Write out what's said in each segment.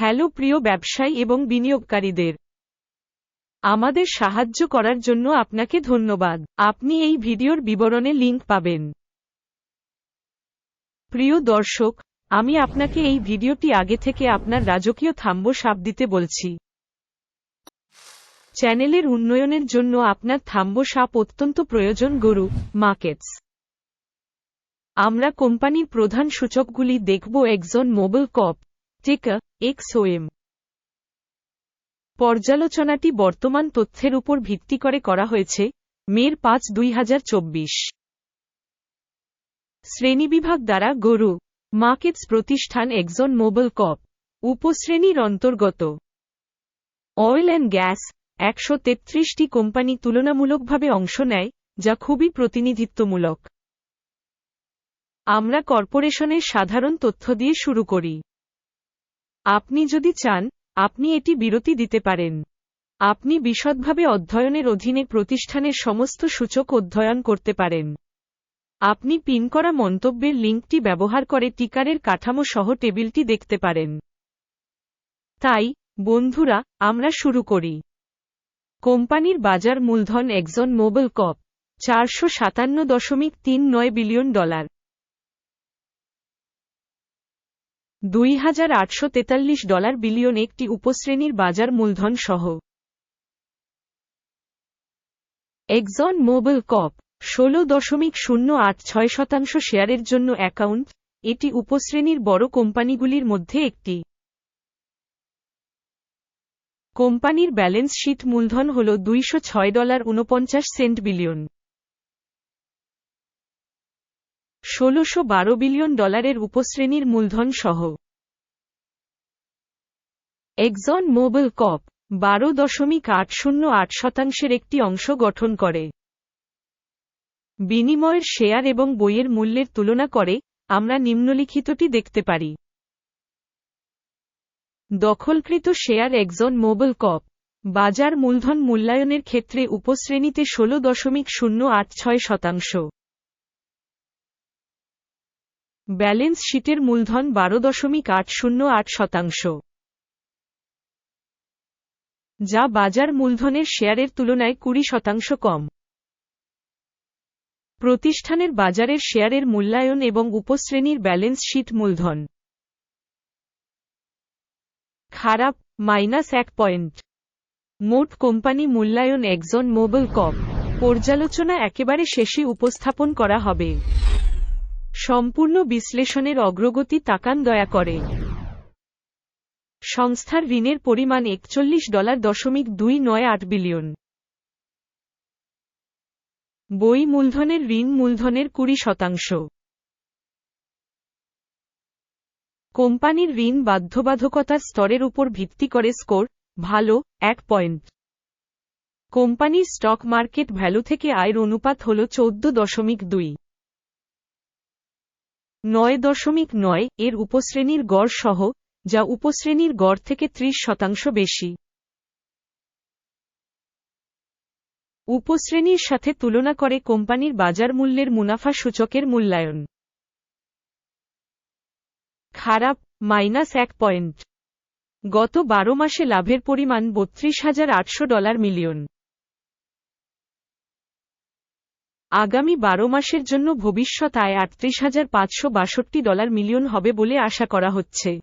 Hello প্রিয় ব্যবসায়ী এবং বিনিয়োগকারীদের। আমাদের সাহায্য করার জন্য আপনাকে ধন্যবাদ। আপনি এই ভিডিওর বিবরণে লিংক পাবেন। প্রিয় দর্শক, আমি আপনাকে এই ভিডিওটি আগে থেকে আপনার রাজকীয় থাম্ব সাপ দিতে বলছি। চ্যানেলের উন্নয়নের জন্য আপনার থাম্ব সাপ অত্যন্ত প্রয়োজন, গরু মার্কেটস। আমরা কোম্পানির প্রধান সূচকগুলি দেখব, একজন মোবাইল কপ টেকা এক্সওএম পর্যালোচনাটি বর্তমান তথ্যের উপর ভিত্তি করে করা হয়েছে, মের পাঁচ দুই হাজার চব্বিশ। শ্রেণীবিভাগ দ্বারা গরু, মার্কেটস প্রতিষ্ঠান একজন মোবাইল কপ, উপশ্রেণীর অন্তর্গত। অয়েল অ্যান্ড গ্যাস, একশো তেত্রিশটি কোম্পানি তুলনামূলকভাবে অংশ নেয়, যা খুবই প্রতিনিধিত্বমূলক। আমরা কর্পোরেশনের সাধারণ তথ্য দিয়ে শুরু করি। আপনি যদি চান, আপনি এটি বিরতি দিতে পারেন। আপনি বিশদভাবে অধ্যয়নের অধীনে প্রতিষ্ঠানের সমস্ত সূচক অধ্যয়ন করতে পারেন। আপনি পিন করা মন্তব্যের লিঙ্কটি ব্যবহার করে টিকারের কাঠামো সহ টেবিলটি দেখতে পারেন। তাই, বন্ধুরা, আমরা শুরু করি। কোম্পানির বাজার মূলধন একজন মোবাইল কপ চারশো সাতান্ন দশমিক তিন নয় বিলিয়ন ডলার। দুই হাজার আটশো তেতাল্লিশ ডলার বিলিয়ন একটি উপশ্রেণীর বাজার মূলধন সহ। একজন মোবাইল কপ ষোলো দশমিক শূন্য আট ছয় শতাংশ শেয়ারের জন্য অ্যাকাউন্ট। এটি উপশ্রেণীর বড় কোম্পানিগুলির মধ্যে একটি। কোম্পানির ব্যালেন্স শীট মূলধন হল দুইশো ছয় ডলার উনপঞ্চাশ সেন্ট বিলিয়ন। ষোলশো বারো বিলিয়ন ডলারের উপশ্রেণীর মূলধন সহ একজন মোবাইল কপ বারো দশমিক আট শূন্য আট শতাংশের একটি অংশ গঠন করে। বিনিময়ের শেয়ার এবং বইয়ের মূল্যের তুলনা করে আমরা নিম্নলিখিতটি দেখতে পারি। দখলকৃত শেয়ার একজন মোবাইল কপ বাজার মূলধন মূল্যায়নের ক্ষেত্রে উপশ্রেণীতে ষোলো দশমিক শূন্য আট ছয় শতাংশ। ব্যালেন্স শীটের মূলধন বারো দশমিক আট শূন্য আট শতাংশ। যা বাজার মূলধনের শেয়ারের তুলনায় কুড়ি শতাংশ কম। প্রতিষ্ঠানের বাজারের শেয়ারের মূল্যায়ন এবং উপশ্রেণীর ব্যালেন্স শীট মূলধন। খারাপ, মাইনাস এক পয়েন্ট। মোট কোম্পানি মূল্যায়ন একজন মোবাইল কপ। পর্যালোচনা একেবারে শেষে উপস্থাপন করা হবে। সম্পূর্ণ বিশ্লেষণের অগ্রগতি তাকান দয়া করে। সংস্থার ঋণের পরিমাণ একচল্লিশ ডলার দশমিক দুই নয় আট বিলিয়ন। বই মূলধনের ঋণ মূলধনের কুড়ি শতাংশ। কোম্পানির ঋণ বাধ্যবাধকতার স্তরের উপর ভিত্তি করে স্কোর ভালো, এক পয়েন্ট। কোম্পানির স্টক মার্কেট ভ্যালু থেকে আয়ের অনুপাত হল চৌদ্দ দশমিক দুই। নয় দশমিক নয় এর উপশ্রেণীর গড় সহ, যা উপশ্রেণীর গড় থেকে ত্রিশ শতাংশ বেশি। উপশ্রেণীর সাথে তুলনা করে কোম্পানির বাজার মূল্যের মুনাফা সূচকের মূল্যায়ন। খারাপ, মাইনাস এক পয়েন্ট। গত বারো মাসে লাভের পরিমাণ বত্রিশ হাজার আটশো ডলার মিলিয়ন। আগামী বারো মাসের জন্য ভবিষ্যৎ আয় আটত্রিশ হাজার পাঁচশো বাষট্টি ডলার মিলিয়ন হবে বলে আশা করা হচ্ছে।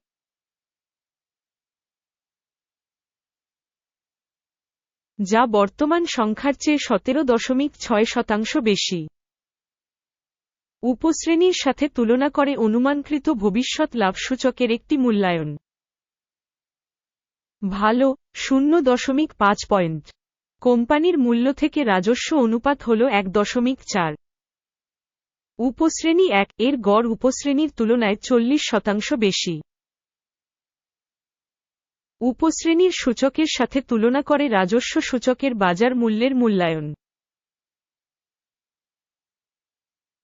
যা বর্তমান সংখ্যার চেয়ে সতেরো দশমিক ছয় শতাংশ বেশি। উপশ্রেণীর সাথে তুলনা করে অনুমানকৃত ভবিষ্যৎ লাভ সূচকের একটি মূল্যায়ন। ভালো, শূন্য দশমিক পাঁচ পয়েন্ট। কোম্পানির মূল্য থেকে রাজস্ব অনুপাত হল এক দশমিক চার। উপশ্রেণী এক, এর গড় উপশ্রেণীর তুলনায় চল্লিশ শতাংশ বেশি। উপশ্রেণীর সূচকের সাথে তুলনা করে রাজস্ব সূচকের বাজার মূল্যের মূল্যায়ন।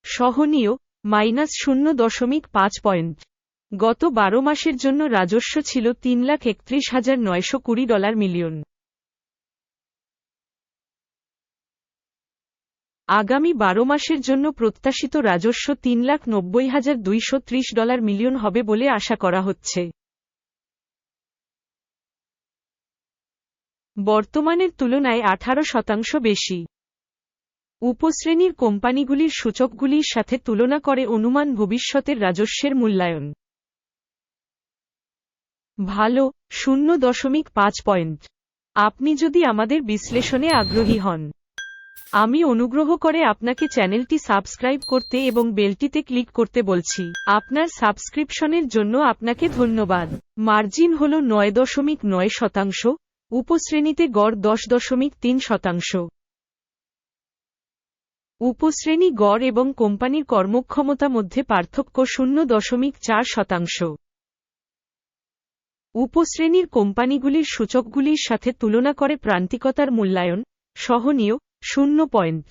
সহনীয়, মাইনাস শূন্য দশমিক পাঁচ পয়েন্ট। গত বারো মাসের জন্য রাজস্ব ছিল তিন লাখ একত্রিশ হাজার নয়শো কুড়ি ডলার মিলিয়ন। আগামী বারো মাসের জন্য প্রত্যাশিত রাজস্ব তিন লাখ নব্বই হাজার দুইশো ত্রিশ ডলার মিলিয়ন হবে বলে আশা করা হচ্ছে। বর্তমানের তুলনায় আঠারো শতাংশ বেশি। উপশ্রেণীর কোম্পানিগুলির সূচকগুলির সাথে তুলনা করে অনুমান ভবিষ্যতের রাজস্বের মূল্যায়ন। ভালো, শূন্য দশমিক পাঁচ পয়েন্ট। আপনি যদি আমাদের বিশ্লেষণে আগ্রহী হন। আমি অনুগ্রহ করে আপনাকে চ্যানেলটি সাবস্ক্রাইব করতে এবং বেলটিতে ক্লিক করতে বলছি। আপনার সাবস্ক্রিপশনের জন্য আপনাকে ধন্যবাদ। মার্জিন হল নয় দশমিক নয় শতাংশ, উপশ্রেণীতে গড় দশ দশমিক তিন শতাংশ। উপশ্রেণী গড় এবং কোম্পানির কর্মক্ষমতা মধ্যে পার্থক্য শূন্য দশমিক চার শতাংশ। উপশ্রেণীর কোম্পানিগুলির সূচকগুলির সাথে তুলনা করে প্রান্তিকতার মূল্যায়ন, সহনীয় শূন্য পয়েন্ট।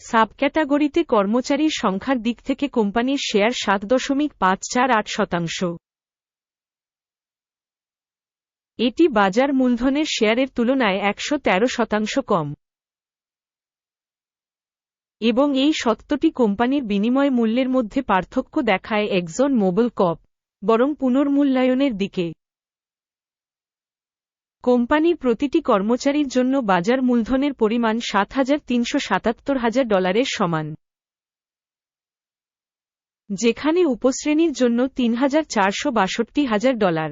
সাবক্যাটাগরিতে কর্মচারীর সংখ্যার দিক থেকে কোম্পানির শেয়ার সাত দশমিক পাঁচ চার আট শতাংশ। এটি বাজার মূলধনের শেয়ারের তুলনায় একশো তেরো শতাংশ কম। এবং এই সত্যটি কোম্পানির বিনিময় মূল্যের মধ্যে পার্থক্য দেখায় একজন মোবল কপ, বরং পুনর্মূল্যায়নের দিকে। কোম্পানির প্রতিটি কর্মচারীর জন্য বাজার মূলধনের পরিমাণ সাত হাজার তিনশো সাতাত্তর হাজার ডলারের সমান। যেখানে উপশ্রেণীর জন্য তিন হাজার চারশো বাষট্টি হাজার ডলার।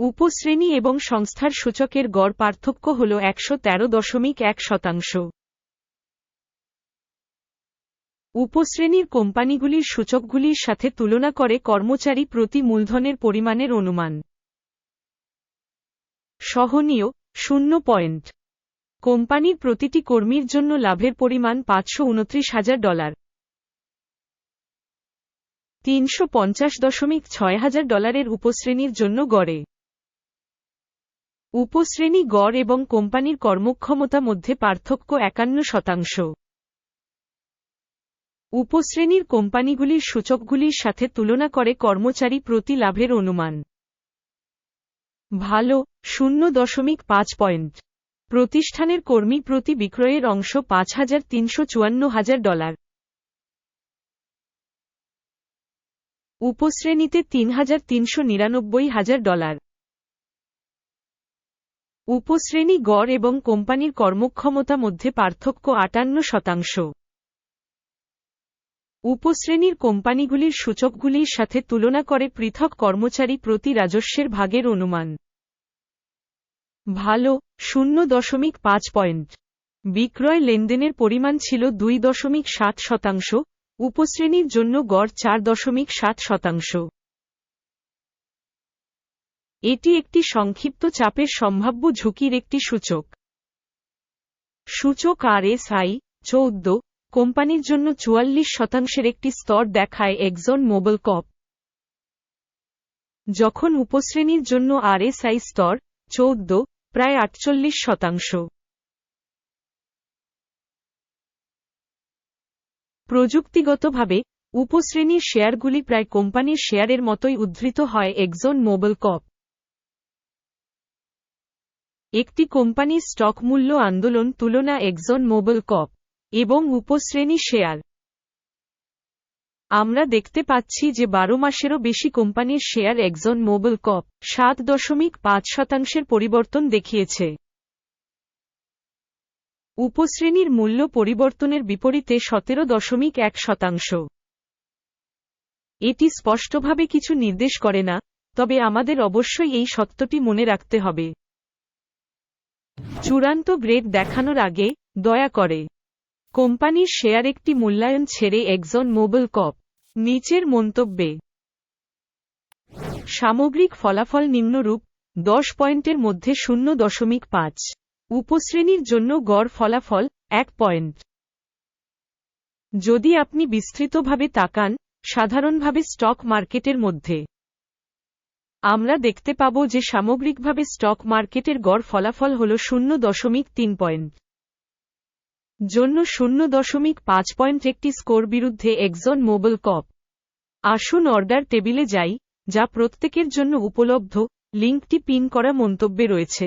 উপশ্রেণী এবং সংস্থার সূচকের গড় পার্থক্য হল একশো তেরো দশমিক এক শতাংশ। উপশ্রেণীর কোম্পানিগুলির সূচকগুলির সাথে তুলনা করে কর্মচারী প্রতি মূলধনের পরিমাণের অনুমান। সহনীয়, শূন্য পয়েন্ট। কোম্পানির প্রতিটি কর্মীর জন্য লাভের পরিমাণ পাঁচশো উনত্রিশ হাজার ডলার। তিনশো পঞ্চাশ দশমিক ছয় হাজার ডলারের উপশ্রেণীর জন্য গড়ে। উপশ্রেণী গড় এবং কোম্পানির কর্মক্ষমতা মধ্যে পার্থক্য একান্ন শতাংশ। উপশ্রেণীর কোম্পানিগুলির সূচকগুলির সাথে তুলনা করে কর্মচারী প্রতি লাভের অনুমান। ভালো, শূন্য দশমিক পাঁচ পয়েন্ট। প্রতিষ্ঠানের কর্মী প্রতি বিক্রয়ের অংশ পাঁচ হাজার তিনশো চুয়ান্ন হাজার ডলার। উপশ্রেণীতে তিন হাজার তিনশো নিরানব্বই হাজার ডলার। উপশ্রেণী গড় এবং কোম্পানির কর্মক্ষমতা মধ্যে পার্থক্য আটান্ন শতাংশ। উপশ্রেণীর কোম্পানিগুলির সূচকগুলির সাথে তুলনা করে পৃথক কর্মচারী প্রতি রাজস্বের ভাগের অনুমান। ভালো, শূন্য দশমিক পাঁচ পয়েন্ট। বিক্রয় লেনদেনের পরিমাণ ছিল দুই দশমিক সাত শতাংশ, উপশ্রেণীর জন্য গড় চার দশমিক সাত শতাংশ। এটি একটি সংক্ষিপ্ত চাপের সম্ভাব্য ঝুঁকির একটি সূচক। সূচক আর এস আই চৌদ্দ কোম্পানির জন্য চুয়াল্লিশ শতাংশের একটি স্তর দেখায় একজন মোবাইল কপ যখন উপশ্রেণীর জন্য আরএসআই স্তর চৌদ্দ, প্রায় আটচল্লিশ শতাংশ। প্রযুক্তিগতভাবে, উপশ্রেণীর শেয়ারগুলি প্রায় কোম্পানির শেয়ারের মতোই উদ্ধৃত হয় একজন মোবাইল কপ একটি কোম্পানির স্টক মূল্য আন্দোলন তুলনা একজন মোবাইল কপ এবং উপশ্রেণী শেয়ার। আমরা দেখতে পাচ্ছি যে বারো মাসেরও বেশি কোম্পানির শেয়ার একজন মোবাইল কপ সাত দশমিক পাঁচ শতাংশের পরিবর্তন দেখিয়েছে। উপশ্রেণীর মূল্য পরিবর্তনের বিপরীতে সতেরো দশমিক এক শতাংশ। এটি স্পষ্টভাবে কিছু নির্দেশ করে না, তবে আমাদের অবশ্যই এই সত্যটি মনে রাখতে হবে। চূড়ান্ত গ্রেড দেখানোর আগে দয়া করে কোম্পানির শেয়ার একটি মূল্যায়ন ছেড়ে একজন মোবাইল কপ। নিচের মন্তব্যে, সামগ্রিক ফলাফল নিম্নরূপ, দশ পয়েন্টের মধ্যে শূন্য দশমিক পাঁচ। উপশ্রেণীর জন্য গড় ফলাফল এক পয়েন্ট। যদি আপনি বিস্তৃতভাবে তাকান, সাধারণভাবে স্টক মার্কেটের মধ্যে, আমরা দেখতে পাব যে সামগ্রিকভাবে স্টক মার্কেটের গড় ফলাফল হল শূন্য দশমিক তিন পয়েন্ট। জন্য শূন্য দশমিক পাঁচ পয়েন্ট একটি স্কোর বিরুদ্ধে একজন মোবাইল কপ আসুন অর্ডার টেবিলে যাই, যা প্রত্যেকের জন্য উপলব্ধ, লিঙ্কটি পিন করা মন্তব্যে রয়েছে।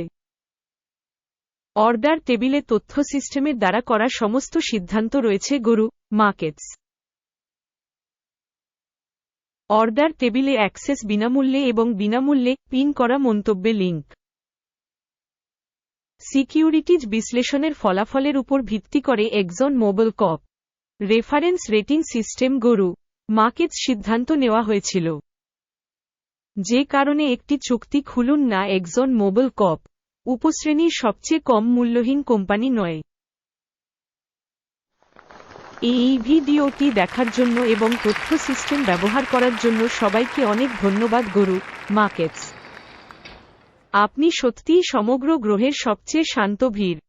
অর্ডার টেবিলে তথ্য সিস্টেমের দ্বারা করা সমস্ত সিদ্ধান্ত রয়েছে, গরু মার্কেটস অর্ডার টেবিলে অ্যাক্সেস বিনামূল্যে এবং বিনামূল্যে পিন করা মন্তব্যে লিঙ্ক। সিকিউরিটিজ বিশ্লেষণের ফলাফলের উপর ভিত্তি করে একজন mobile cop, reference rating system গরু মাকেজ সিদ্ধান্ত নেওয়া হয়েছিল। যে কারণে একটি চুক্তি খুলুন না একজন মোবাইল কপ, উপশ্রেণীর সবচেয়ে কম মূল্যহীন কোম্পানি নয়। এই ভিডিওটি দেখার জন্য এবং তথ্য সিস্টেম ব্যবহার করার জন্য সবাইকে অনেক ধন্যবাদ গরু, মার্কেটস। আপনি সত্যিই সমগ্র গ্রহের সবচেয়ে শান্ত ভিড়।